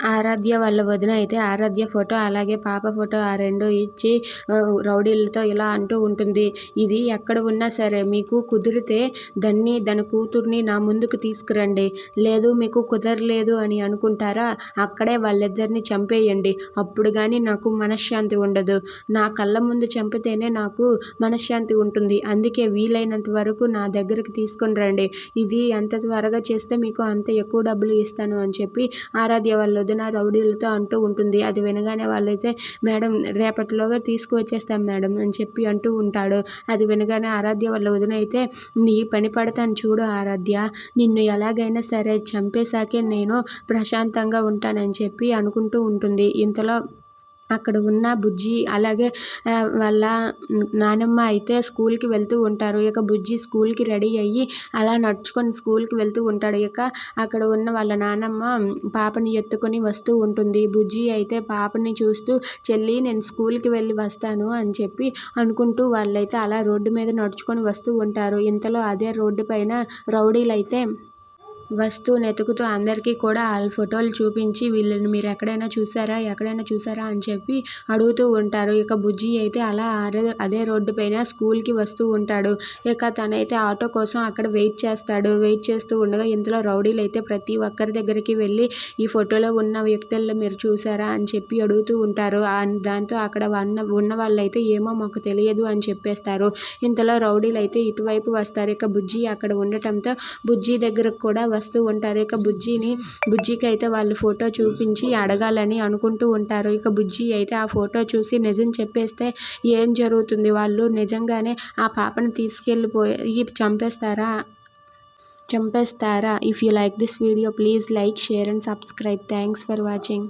ఆరాధ్య వాళ్ళ వదిన అయితే ఆరాధ్య ఫోటో అలాగే పాప ఫోటో ఆ రెండు ఇచ్చి రౌడీలతో ఇలా అంటూ ఉంటుంది. ఇది ఎక్కడ ఉన్నా సరే మీకు కుదిరితే దాన్ని దాని కూతుర్ని నా ముందుకు తీసుకురండి. లేదు మీకు కుదరలేదు అని అనుకుంటారా? అక్కడే వాళ్ళిద్దరిని చంపేయండి. అప్పుడు కానీ నాకు మనశ్శాంతి ఉండదు. నా కళ్ళ ముందు చంపితేనే నాకు మనశ్శాంతి ఉంటుంది. అందుకే వీలైనంత వరకు నా దగ్గరికి తీసుకొని రండి. ఇది ఎంత త్వరగా చేస్తే మీకు అంత ఎక్కువ డబ్బులు ఇస్తాను అని చెప్పి ఆరాధ్య వాళ్ళ పొద్దున రౌడీలతో అంటూ ఉంటుంది. అది వినగానే వాళ్ళైతే మేడం రేపటిలోగా తీసుకువచ్చేస్తాం మేడం అని చెప్పి అంటూ ఉంటాడు. అది వినగానే ఆరాధ్య వాళ్ళ వదిన అయితే నీ పని పడతాను చూడు ఆరాధ్య. నిన్ను ఎలాగైనా సరే చంపేశాకే నేను ప్రశాంతంగా ఉంటానని చెప్పి అనుకుంటూ ఉంటుంది. ఇంతలో అక్కడ ఉన్న బుజ్జి అలాగే వాళ్ళ నానమ్మ అయితే స్కూల్కి వెళ్తూ ఉంటారు. ఇక బుజ్జి స్కూల్కి రెడీ అయ్యి అలా నడుచుకొని స్కూల్కి వెళ్తూ ఉంటాడు. ఇక అక్కడ ఉన్న వాళ్ళ నానమ్మ పాపని ఎత్తుకొని వస్తూ ఉంటుంది. బుజ్జి అయితే పాపని చూస్తూ చెల్లి నేను స్కూల్కి వెళ్ళి వస్తాను అని చెప్పి అనుకుంటూ వాళ్ళైతే అలా రోడ్డు మీద నడుచుకొని వస్తూ ఉంటారు. ఇంతలో అదే రోడ్డు పైన రౌడీలు అయితే వస్తూ వెతుకుతూ అందరికీ కూడా వాళ్ళ ఫోటోలు చూపించి వీళ్ళని మీరు ఎక్కడైనా చూసారా? ఎక్కడైనా చూసారా? అని చెప్పి అడుగుతూ ఉంటారు. ఇక బుజ్జి అయితే అలా అదే అదే రోడ్డు పైన స్కూల్కి వస్తూ ఉంటాడు. ఇక తనైతే ఆటో కోసం అక్కడ వెయిట్ చేస్తాడు. వెయిట్ చేస్తూ ఉండగా ఇంతలో రౌడీలు అయితే ప్రతి ఒక్కరి దగ్గరికి వెళ్ళి ఈ ఫోటోలో ఉన్న వ్యక్తులను మీరు చూసారా? అని చెప్పి అడుగుతూ ఉంటారు. దాంతో అక్కడ ఉన్న ఉన్న వాళ్ళైతే ఏమో మాకు తెలియదు అని చెప్పేస్తారు. ఇంతలో రౌడీలు అయితే ఇటువైపు వస్తారు. ఇక బుజ్జి అక్కడ ఉండటంతో బుజ్జి దగ్గరకు కూడా వస్తూ ఉంటారు. ఇక బుజ్జిని బుజ్జికి అయితే వాళ్ళు ఫోటో చూపించి అడగాలని అనుకుంటూ ఉంటారు. ఇక బుజ్జి అయితే ఆ ఫోటో చూసి నిజం చెప్పేస్తే ఏం జరుగుతుంది? వాళ్ళు నిజంగానే ఆ పాపని తీసుకెళ్ళిపోయి చంపేస్తారా? చంపేస్తారా? If you like this video please like share and subscribe thanks for watching